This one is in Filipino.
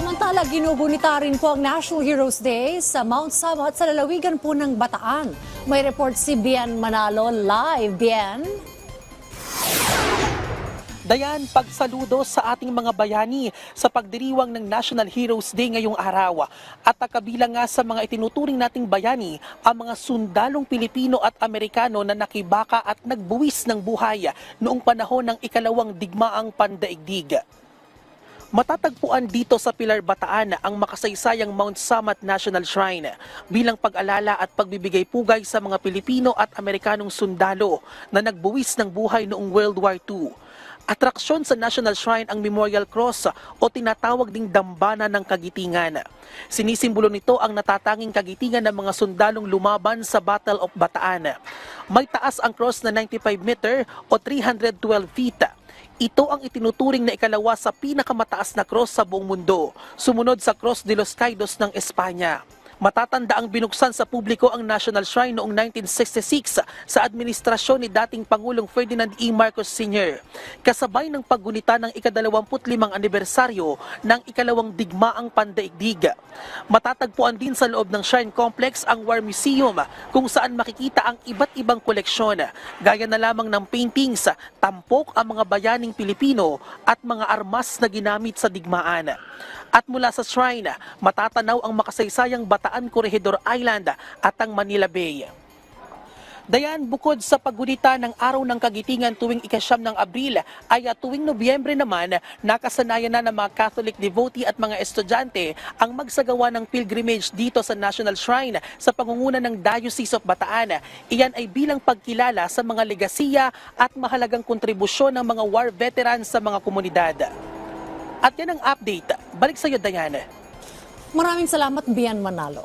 Samantala, ginugunita rin po ang National Heroes Day sa Mount Samat sa lalawigan po ng Bataan. May report si Bian Manalo live. Bian? Dayan, pagsaludo sa ating mga bayani sa pagdiriwang ng National Heroes Day ngayong araw. At kabilang nga sa mga itinuturing nating bayani, ang mga sundalong Pilipino at Amerikano na nakibaka at nagbuwis ng buhay noong panahon ng ikalawang digmaang pandaigdig. Matatagpuan dito sa Pilar Bataan ang makasaysayang Mount Samat National Shrine bilang pag-alala at pagbibigay pugay sa mga Pilipino at Amerikanong sundalo na nagbuwis ng buhay noong World War II. Atraksyon sa National Shrine ang Memorial Cross o tinatawag ding dambana ng kagitingan. Sinisimbolo nito ang natatanging kagitingan ng mga sundalong lumaban sa Battle of Bataan. May taas ang cross na 95 meter o 312 feet. Ito ang itinuturing na ikalawa sa pinakamataas na cross sa buong mundo, sumunod sa Cross de los Caidos ng Espanya. Matatanda ang binuksan sa publiko ang National Shrine noong 1966 sa administrasyon ni dating Pangulong Ferdinand E. Marcos Sr. Kasabay ng paggunita ng ikadalawamputlimang anibersaryo ng ikalawang digmaang pandaigdig. Matatagpuan din sa loob ng Shrine Complex ang War Museum kung saan makikita ang iba't ibang koleksyon gaya na lamang ng paintings, tampok ang mga bayaning Pilipino at mga armas na ginamit sa digmaan. At mula sa shrine, matatanaw ang makasaysayang Bataan Corregidor Island at ang Manila Bay. Dayan, bukod sa paggunita ng Araw ng Kagitingan tuwing ikasyam ng Abril, ay tuwing Nobyembre naman, nakasanayan na ng mga Catholic devotee at mga estudyante ang magsagawa ng pilgrimage dito sa National Shrine sa pangunguna ng Diocese of Bataan. Iyan ay bilang pagkilala sa mga legasiya at mahalagang kontribusyon ng mga war veterans sa mga komunidad. At yan ang update. Balik sa iyo, Diana. Maraming salamat, Bian Manalo.